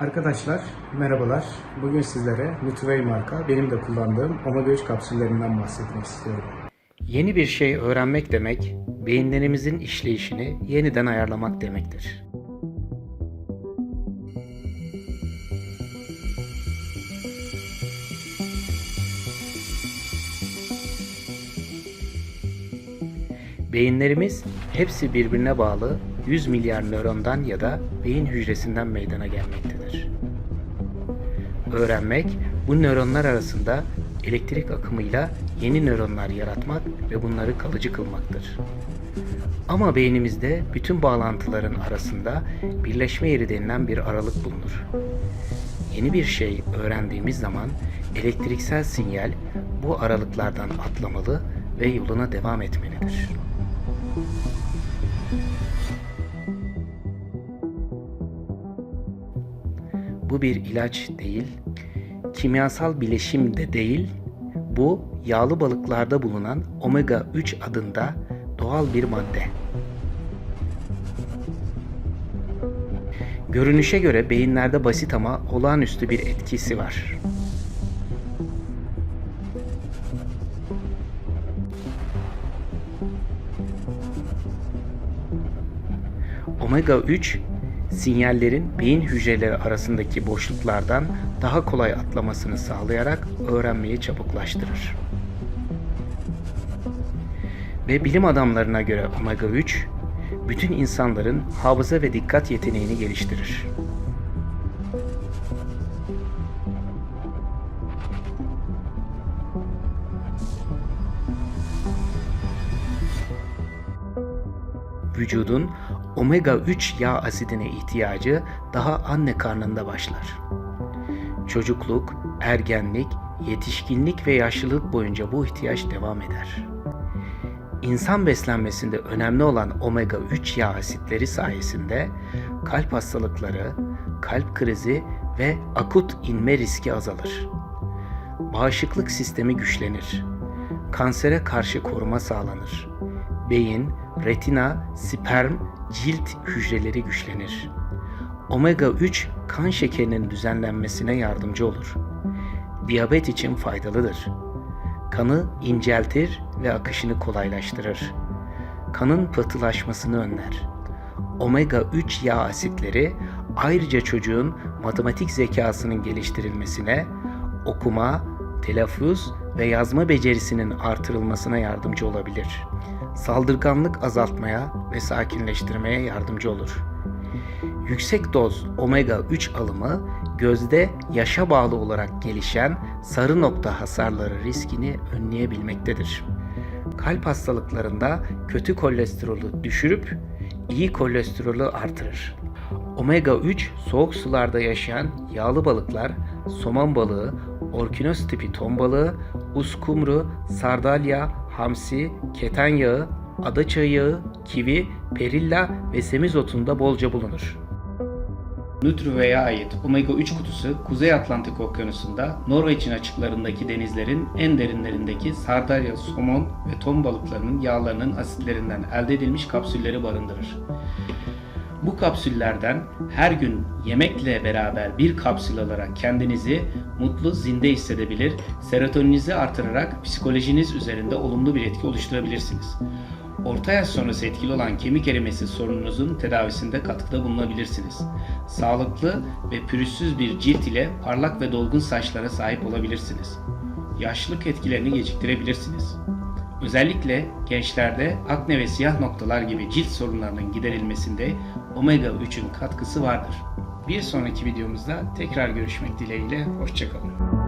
Arkadaşlar merhabalar. Bugün sizlere Nutrivey marka benim de kullandığım omega 3 kapsüllerinden bahsetmek istiyorum. Yeni bir şey öğrenmek demek, beyinlerimizin işleyişini yeniden ayarlamak demektir. Beyinlerimiz hepsi birbirine bağlı 100 milyar nörondan ya da beyin hücresinden meydana gelmektedir. Öğrenmek bu nöronlar arasında elektrik akımıyla yeni nöronlar yaratmak ve bunları kalıcı kılmaktır. Ama beynimizde bütün bağlantıların arasında birleşme yeri denilen bir aralık bulunur. Yeni bir şey öğrendiğimiz zaman elektriksel sinyal bu aralıklardan atlamalı ve yoluna devam etmelidir. Bu bir ilaç değil, kimyasal bileşim de değil, bu yağlı balıklarda bulunan omega 3 adında doğal bir madde. Görünüşe göre beyinlerde basit ama olağanüstü bir etkisi var. Omega 3 sinyallerin beyin hücreleri arasındaki boşluklardan daha kolay atlamasını sağlayarak öğrenmeyi çabuklaştırır. Ve bilim adamlarına göre omega 3 bütün insanların hafıza ve dikkat yeteneğini geliştirir. vücudun omega 3 yağ asidine ihtiyacı daha anne karnında başlar. Çocukluk, ergenlik, yetişkinlik ve yaşlılık boyunca bu ihtiyaç devam eder. İnsan beslenmesinde önemli olan omega 3 yağ asitleri sayesinde kalp hastalıkları, kalp krizi ve akut inme riski azalır. Bağışıklık sistemi güçlenir. Kansere karşı koruma sağlanır. Beyin, retina, sperm, cilt hücreleri güçlenir. Omega 3 kan şekerinin düzenlenmesine yardımcı olur. Diyabet için faydalıdır. Kanı inceltir ve akışını kolaylaştırır. Kanın pıhtılaşmasını önler. Omega 3 yağ asitleri ayrıca çocuğun matematik zekasının geliştirilmesine, okuma, telaffuz ve yazma becerisinin artırılmasına yardımcı olabilir. Saldırganlık azaltmaya ve sakinleştirmeye yardımcı olur. Yüksek doz omega 3 alımı gözde yaşa bağlı olarak gelişen sarı nokta hasarları riskini önleyebilmektedir. Kalp hastalıklarında kötü kolesterolü düşürüp iyi kolesterolü artırır. Omega 3 soğuk sularda yaşayan yağlı balıklar, somon balığı, orkinos tipi ton balığı, uskumru, sardalya, hamsi, keten yağı, adaçayı yağı, kivi, perilla ve semizotunda bolca bulunur. Nutrive'ye ait omega 3 kutusu Kuzey Atlantik Okyanusu'nda Norveç'in açıklarındaki denizlerin en derinlerindeki sardalya, somon ve ton balıklarının yağlarının asitlerinden elde edilmiş kapsülleri barındırır. Bu kapsüllerden her gün yemekle beraber bir kapsül alarak kendinizi mutlu, zinde hissedebilir, serotoninizi artırarak psikolojiniz üzerinde olumlu bir etki oluşturabilirsiniz. Orta yaş sonrası etkili olan kemik erimesi sorununuzun tedavisinde katkıda bulunabilirsiniz. Sağlıklı ve pürüzsüz bir cilt ile parlak ve dolgun saçlara sahip olabilirsiniz. Yaşlılık etkilerini geciktirebilirsiniz. Özellikle gençlerde akne ve siyah noktalar gibi cilt sorunlarının giderilmesinde omega 3'ün katkısı vardır. Bir sonraki videomuzda tekrar görüşmek dileğiyle, hoşçakalın.